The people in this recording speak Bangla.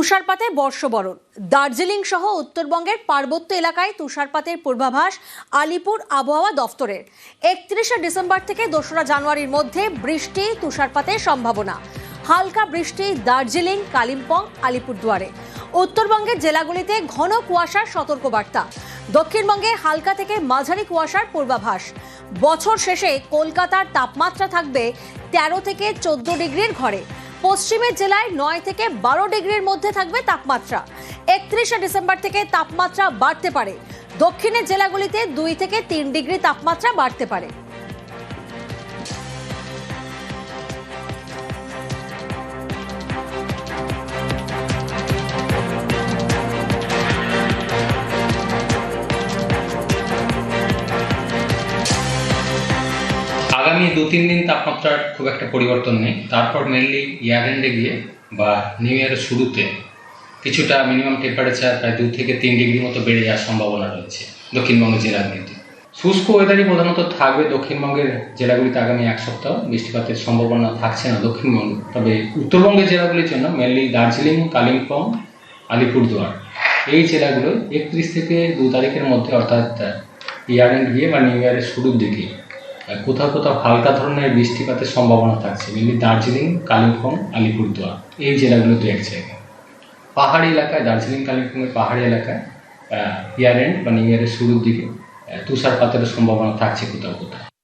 তুষারপাতে বর্ষবরণ। দার্জিলিং সহ উত্তরবঙ্গের পার্বত্য এলাকায় তুষারপাতের পূর্বাভাস আলিপুর আবহাওয়া দফতরের। একত্রিশে ডিসেম্বর থেকে দোসরা জানুয়ারির মধ্যে বৃষ্টি, তুষারপাতের সম্ভাবনা। হালকা বৃষ্টি দার্জিলিং, কালিম্পং, আলিপুরদুয়ারে। উত্তরবঙ্গের জেলাগুলিতে ঘন কুয়াশার সতর্কবার্তা। দক্ষিণবঙ্গে হালকা থেকে মাঝারি কুয়াশার পূর্বাভাস। বছর শেষে কলকাতার তাপমাত্রা থাকবে তেরো থেকে চোদ্দ ডিগ্রির ঘরে। পশ্চিমের জেলায় নয় থেকে বারো ডিগ্রির মধ্যে থাকবে তাপমাত্রা। একত্রিশে ডিসেম্বর থেকে তাপমাত্রা বাড়তে পারে। দক্ষিণের জেলাগুলিতে দুই থেকে তিন ডিগ্রি তাপমাত্রা বাড়তে পারে। আগামী দু তিন দিন তাপমাত্রার খুব একটা পরিবর্তন নেই। তারপর মেনলি ইয়ার এন্ডে গিয়ে বা নিউ ইয়ারের শুরুতে কিছুটা মিনিমাম টেম্পারেচার প্রায় দু থেকে তিন ডিগ্রি মতো বেড়ে যাওয়ার সম্ভাবনা রয়েছে দক্ষিণবঙ্গের জেলাগুলিতে। শুষ্ক ওয়েদারই প্রধানত থাকবে দক্ষিণবঙ্গের জেলাগুলিতে আগামী এক সপ্তাহ। বৃষ্টিপাতের সম্ভাবনা থাকছে না দক্ষিণবঙ্গে। তবে উত্তরবঙ্গের জেলাগুলির জন্য মেনলি দার্জিলিং, কালিম্পং, আলিপুরদুয়ার এই জেলাগুলো একত্রিশ থেকে দু তারিখের মধ্যে অর্থাৎ ইয়ার এন্ড গিয়ে বা নিউ ইয়ারের শুরুর দিকে কোথাও কোথাও হালকা ধরনের বৃষ্টিপাতের সম্ভাবনা থাকছে মেনলি দার্জিলিং, কালিম্পং, আলিপুরদুয়ার, এই জেলাগুলো দু এক জায়গায়। পাহাড়ি এলাকায়, দার্জিলিং, কালিম্পংয়ের পাহাড়ি এলাকায় ইয়ার এন্ড বা নিউ ইয়ারের শুরুর দিকে তুষারপাতের সম্ভাবনা থাকছে কোথাও কোথাও।